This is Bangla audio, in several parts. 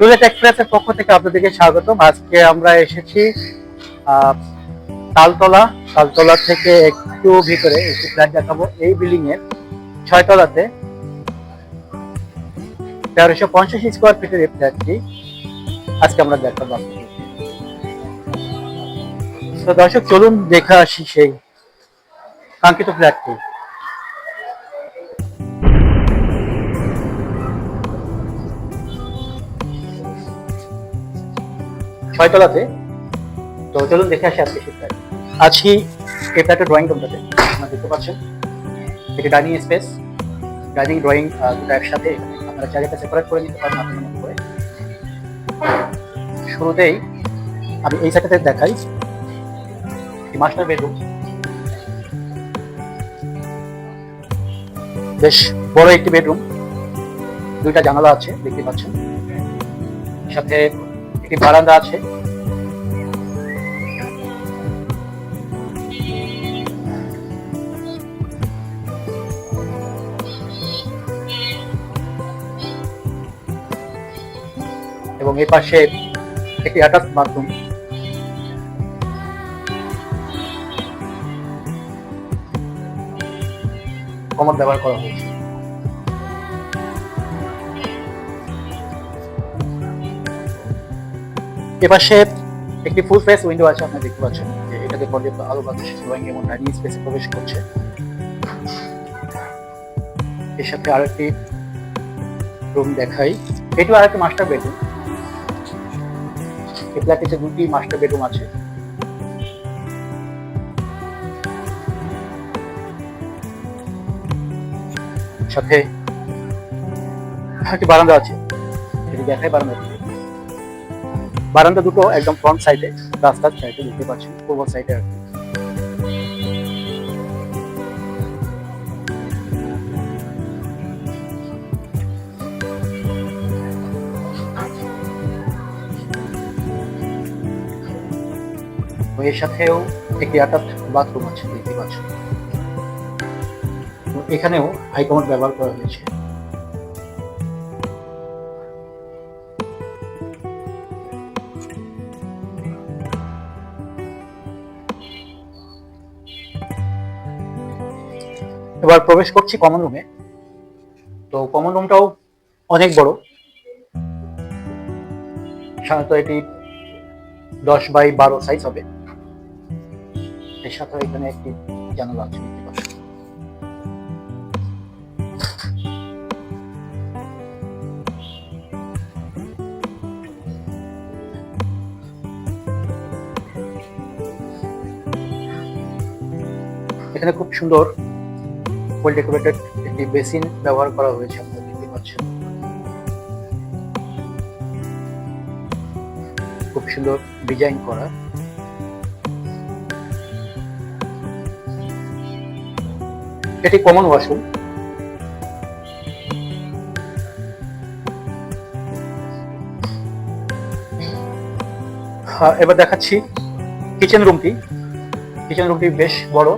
টুলেট এক্সপ্রেসের পক্ষ থেকে আপনাদেরকে স্বাগতম। আজকে আমরা এসেছি তালতলা তালতলা থেকে একটু ভিতরে একটি ফ্ল্যাট দেখাবো। এই বিল্ডিং এর ছয় তলাতে তেরোশো পঞ্চাশ স্কোয়ার ফিটের এই ফ্ল্যাটটি আজকে আমরা দেখাবো তো দর্শক, চলুন, দেখা আসি সেই কাঙ্ক্ষিত ফ্ল্যাটটি ছয়তলাতে। তো চলুন দেখে আসি আজকে ফ্ল্যাট আছি এই ফ্ল্যাটের ড্রয়িং রুমটাতে আপনারা দেখতে পাচ্ছেন। এটি ডাইনিং স্পেস ডাইনিং ড্রয়িং দুটো একসাথে আপনারা জায়গাটা সেপারেট করে নিতে পারেন আপনার মতো করে। শুরুতেই আমি এই সাইডটাতে দেখাই। মাস্টার বেডরুম বেশ বড় একটি বেডরুম দুইটা জানালা আছে, দেখতে পাচ্ছেন। সাথে একটি বারান্দা আছে। এবং এই পাশে একটি অ্যাটাচ বাথরুম কমন ব্যবহার করা হয়েছে। এপাশে একটি ফুল ফেস উইন্ডো আছে আপনি দেখতে পাচ্ছেন। যে এটাতে পর্যাপ্ত আলো বাতাস ড্রয়িং এবং ডাইনিং স্পেসে প্রবেশ করছে। এর সাথে আরেকটি রুম দেখাই। এটিও আরেকটি মাস্টার বেডরুম এই ফ্ল্যাটে দুটি মাস্টার বেডরুম আছে। সাথে একটি বারান্দা আছে। এটি দেখাই বারান্দা বারান্দা দুটো একদম ফ্রন্ট সাইডে রাস্তার সাইডে দেখতে পাচ্ছেন পূর্ব সাইডে আর। এর সাথেও একটি অ্যাটাচ বাথরুম আছে, দেখতে পাচ্ছেন এখানেও হাইকমান্ড ব্যবহার করা হয়েছে এবার প্রবেশ করছি কমন রুমে তো কমন রুমটাও অনেক বড়। সাধারণত এটি দশ বাই বারো সাইজ হবে। এর সাথে এখানে একটি জানালা আছে। এখানে খুব সুন্দর ওয়েল ডেকোরেটেড একটি বেসিন ব্যবহার করা হয়েছে, আপনারা দেখতে পাচ্ছেন। খুব সুন্দর ডিজাইন করা। এটি কমন ওয়াশরুম। এবার দেখাচ্ছি কিচেন রুমটি। কিচেন রুমটি বেশ বড়।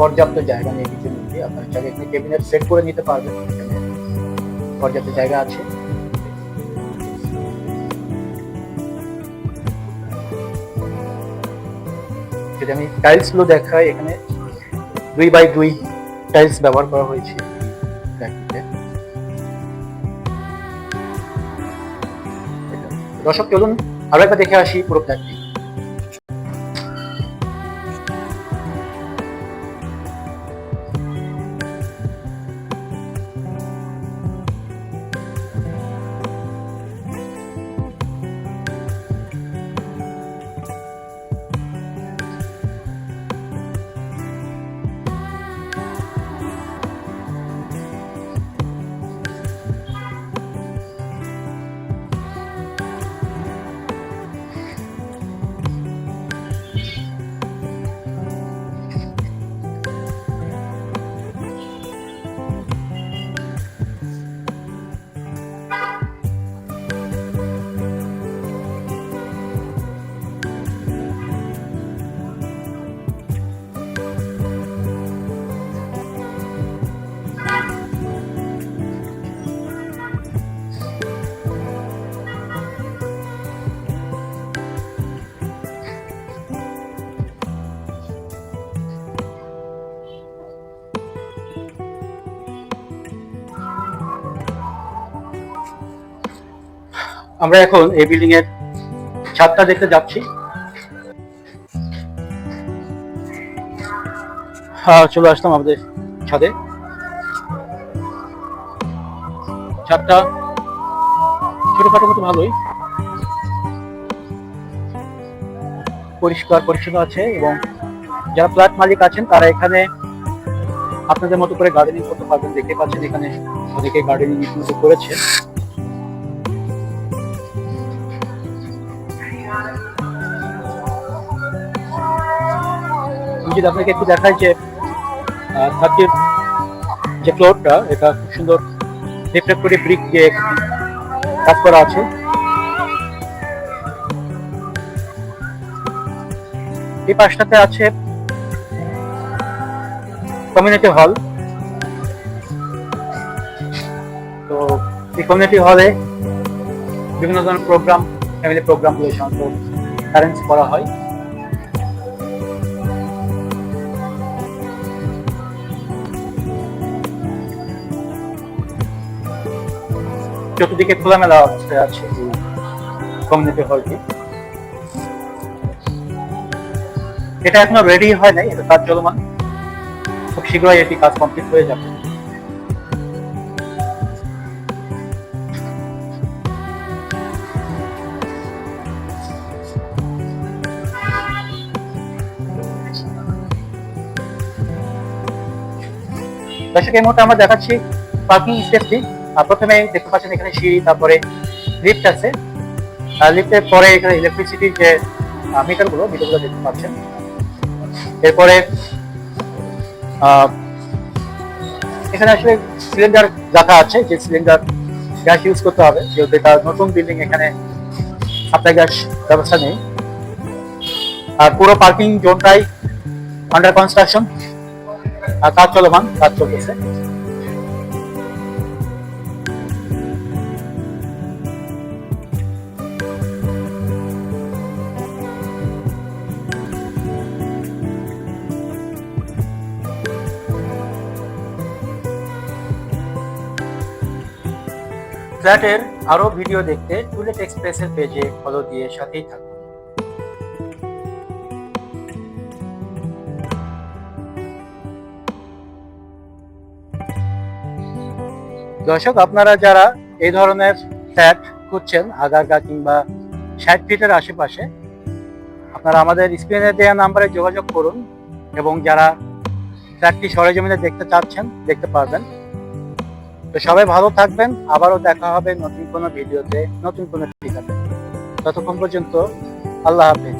পর্যাপ্ত জায়গা নিয়ে কিচেন রুমটি আপনার চাইলে এখানে ক্যাবিনেট সেট করে নিতে পারবেন। পর্যাপ্ত জায়গা আছে। যদি আমি টাইলসগুলো দেখাই, এখানে দুই বাই দুই টাইলস ব্যবহার করা হয়েছে। দর্শক চলুন, আরও একবার দেখে আসি পুরো ফ্ল্যাটটি আমরা এখন এই বিল্ডিং এর ছাদটা দেখতে যাচ্ছি। চলে আসলাম আমাদের ছাদে। ছাদটা ছোটখাটো মতো ভালোই। পরিষ্কার, পরিচ্ছন্ন আছে এবং যারা ফ্ল্যাট মালিক আছেন, তারা এখানে আপনাদের মতো করে গার্ডেনিং করতে পারবেন। দেখতে পাচ্ছেন এখানে অনেকে গার্ডেনিং করেছে। যদি আপনাকে একটু দেখাই যে থার্টির যে ফ্লোরটা এটা খুব সুন্দর রিফ্লেক্টরি ব্রিক দিয়ে কাজ করা আছে। এই পাশটাতে আছে কমিউনিটি হল তো এই কমিউনিটি হলে বিভিন্ন ধরনের প্রোগ্রাম ফ্যামিলি প্রোগ্রামগুলো সাধারণত অ্যারেঞ্জ করা হয়। চতুর্দিকে খোলামেলা অবস্থায় আছে কমিউনিটি হলটি এটা এখনও রেডি হয় নাই, এটা কাজ চলমান। খুব শীঘ্রই এটি কাজ কমপ্লিট হয়ে যাবে। দর্শক, এই মুহূর্তে আমরা দেখাচ্ছি পার্কিং স্পেসটি প্রথমে দেখতে পাচ্ছেন এখানে সিঁড়ি, তারপরে লিফট আছে। লিফটের পরে এখানে ইলেকট্রিসিটির যে মিটারগুলো মিটারগুলো দেখতে পাচ্ছেন। এরপরে এখানে আসলে সিলিন্ডার রাখা আছে, যে সিলিন্ডার গ্যাস ইউজ করতে হবে। যেহেতু এটা নতুন বিল্ডিং এখানে সাপ্লাই গ্যাস ব্যবস্থা নেই। আর পুরো পার্কিং জোনটাই আন্ডার কনস্ট্রাকশন আর কাজ চলমান, কাজ চলতেছে। ফ্ল্যাটের আরও ভিডিও দেখতে টুলেট এক্সপ্রেসের পেজে ফলো দিয়ে সাথেই থাকুন। দর্শক, আপনারা যারা এই ধরনের ফ্ল্যাট খুঁজছেন, আগারগা কিংবা ষাট ফিটের আশেপাশে, আপনারা আমাদের স্ক্রিনে দেওয়া নাম্বারে যোগাযোগ করুন এবং যারা ফ্ল্যাটটি সরেজমিনে দেখতে চাচ্ছেন, দেখতে পারবেন। তো সবাই ভালো থাকবেন। আবারও দেখা হবে নতুন কোনো ভিডিওতে, নতুন কোনো ঠিকানা ততক্ষণ পর্যন্ত আল্লাহ হাফেজ।